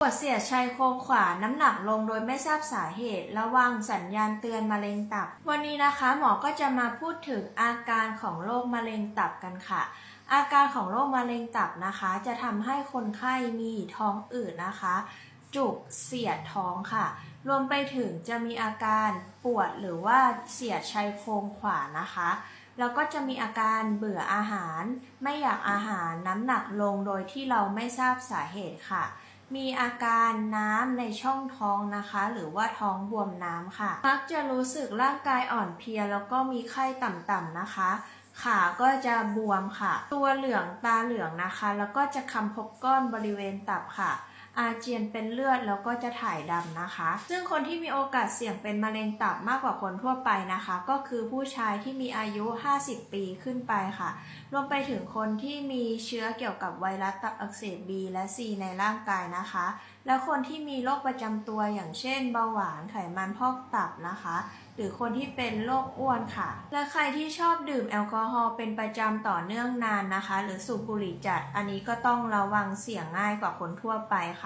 ปวดเสียดชายโครงขวา น้ำหนักลงโดยไม่ทราบสาเหตุ ระวังสัญญาณเตือนมะเร็งตับ วันนี้นะคะหมอก็จะมาพูดถึงอาการของโรคมะเร็งตับกันค่ะ อาการของโรคมะเร็งตับนะคะ จะทำให้คนไข้มีท้องอืดนะคะ จุกเสียดท้องค่ะ รวมไปถึงจะมีอาการปวดหรือว่าเสียดชายโครงขวานะคะแล้วก็จะมีอาการเบื่ออาหาร ไม่อยากอาหารน้ำหนักลงโดยที่เราไม่ทราบสาเหตุค่ะ มีอาการน้ำในช่องท้องนะคะ หรือว่าท้องบวมน้ำค่ะ มักจะรู้สึกร่างกายอ่อนเพลีย แล้วก็มีไข้ต่ำๆนะคะ ขาก็จะบวมค่ะ ตัวเหลืองตาเหลืองนะคะ แล้วก็จะคำพบก้อนบริเวณตับค่ะ อาเจียนเป็นเลือดแล้วก็จะถ่ายดำนะคะ ซึ่งคนที่มีโอกาสเสี่ยงเป็นมะเร็งตับมากกว่าคนทั่วไปนะคะ ก็คือผู้ชายที่มีอายุ 50 ปีขึ้นไปค่ะ รวมไปถึงคนที่มีเชื้อเกี่ยวกับไวรัสตับอักเสบ B และ C ในร่างกายนะคะ และคนที่มีโรคประจำตัวอย่างเช่น เบาหวานไขมันพอกตับนะคะหรือคนที่เป็นโรคอ้วนค่ะ และใครที่ชอบดื่มแอลกอฮอล์เป็นประจำต่อเนื่องนานนะคะ หรือสูบบุหรี่จัด อันนี้ก็ต้องระวังเสี่ยงง่ายกว่าคนทั่วไปค่ะ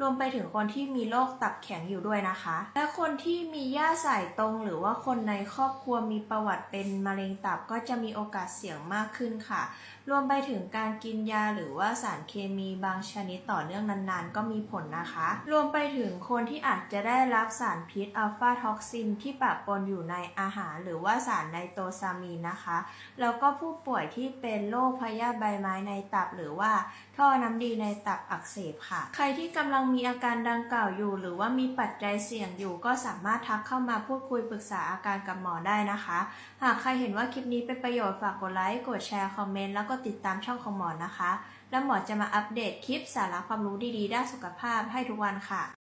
รวมไปถึงคนที่มีโรคตับแข็งอยู่ด้วยนะคะ และคนที่มีย่าสายตรง หรือว่าคนในครอบครัวมีประวัติเป็นมะเร็งตับก็จะมีโอกาสเสี่ยงมากขึ้นค่ะ รวมไปถึงการกินยาหรือว่าสารเคมีบางชนิดต่อเนื่องนานๆ ก็มีผลนะคะ รวมไปถึงคนที่อาจจะได้รับสารพิษอัลฟาท็อกซินที่ปะปนอยู่ในอาหาร หรือว่าสารไนโตรซามีนนะคะ แล้วก็ผู้ป่วยที่เป็นโรคพยาธิใบไม้ในตับ หรือว่าท่อน้ำดีในตับอักเสบค่ะ ใครที่กำลังมีอาการดังกล่าวอยู่ หรือว่ามีปัจจัยเสี่ยงอยู่ ก็สามารถทักเข้ามาพูดคุยปรึกษาอาการกับหมอได้นะคะ หากใครเห็นว่าคลิปนี้เป็นประโยชน์ฝากกดไลค์ กดแชร์ คอมเมนต์ แล้วก็ติดตามช่องของหมอนะคะ แล้วหมอจะมาอัปเดตคลิปสาระความรู้ดีๆ ด้านสุขภาพให้ทุกวันค่ะ